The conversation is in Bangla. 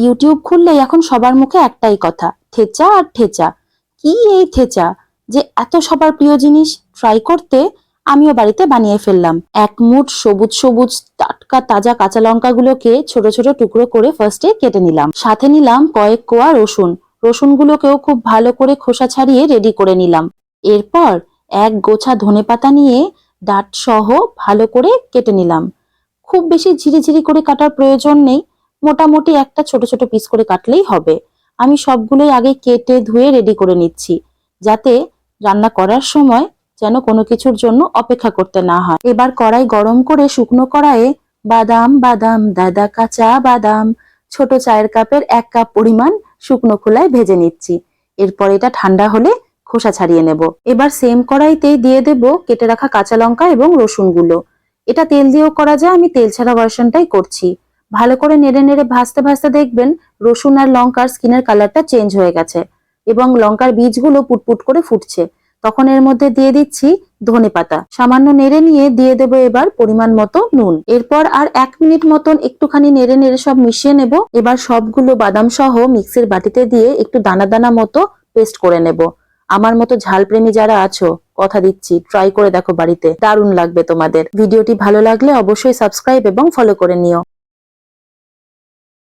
ইউটিউব খুললেই এখন সবার মুখে একটাই কথা, থেচা আর ঠেচা কি এই থেচা? যে এত সবার প্রিয় জিনিস ট্রাই করতে আমিও বাড়িতে বানিয়ে ফেললাম। এক মুঠ সবুজ সবুজ টাটকা তাজা কাঁচা লঙ্কাগুলোকে ছোট ছোট টুকরো করে ফার্স্টে কেটে নিলাম। সাথে নিলাম কয়েক কোয়া রসুন। রসুনগুলোকেও খুব ভালো করে খোসা ছাড়িয়ে রেডি করে নিলাম। এরপর এক গোছা ধনেপাতা নিয়ে ডাট সহ ভালো করে কেটে নিলাম। খুব বেশি ঝিরিঝিরি করে কাটার প্রয়োজন নেই। মোটামুটি একটা ছোট ছোট পিস করে কাটলেই হবে। আমি সবগুলোই আগে কেটে ধুয়ে রেডি করে নিচ্ছি, যাতে রান্না করার সময় যেন কোনো কিছুর জন্য অপেক্ষা করতে না হয়। এবার কড়াই গরম করে শুকনো কড়াইয়ে বাদাম বাদাম দাদা কাঁচা বাদাম, ছোট চায়ের কাপের এক কাপ পরিমাণ শুকনো খোলায় ভেজে নিচ্ছি। এরপর এটা ঠান্ডা হলে খোসা ছাড়িয়ে নেব। এবার সেম কড়াইতে দিয়ে দেব কেটে রাখা কাঁচা লঙ্কা এবং রসুনগুলো। এটা তেল দিয়েও করা যায়, আমি তেল ছাড়া ভার্সনটাই করছি। ভালো করে নেড়ে নেড়ে ভাজতে ভাজতে দেখবেন রসুন আর লঙ্কার স্কিনের কালারটা চেঞ্জ হয়ে গেছে এবং লঙ্কার বীজগুলো পুটপুট করে ফুটছে। তখন এর মধ্যে দিয়ে দিচ্ছি ধনে পাতা। সামান্য নেড়ে নিয়ে দিয়ে দেবো এবার পরিমাণ মতো নুন। এরপর আর এক মিনিট মতন একটুখানি নেড়ে নেড়ে সব মিশিয়ে নেব। এবার সবগুলো বাদাম সহ মিক্সির বাটিতে দিয়ে একটু দানা দানা মতো পেস্ট করে নেব। আমার মতো ঝাল প্রেমী যারা আছো, কথা দিচ্ছি ট্রাই করে দেখো বাড়িতে। দারুণ লাগবে তোমাদের। ভিডিওটি ভালো লাগলে অবশ্যই সাবস্ক্রাইব এবং ফলো করে নিও।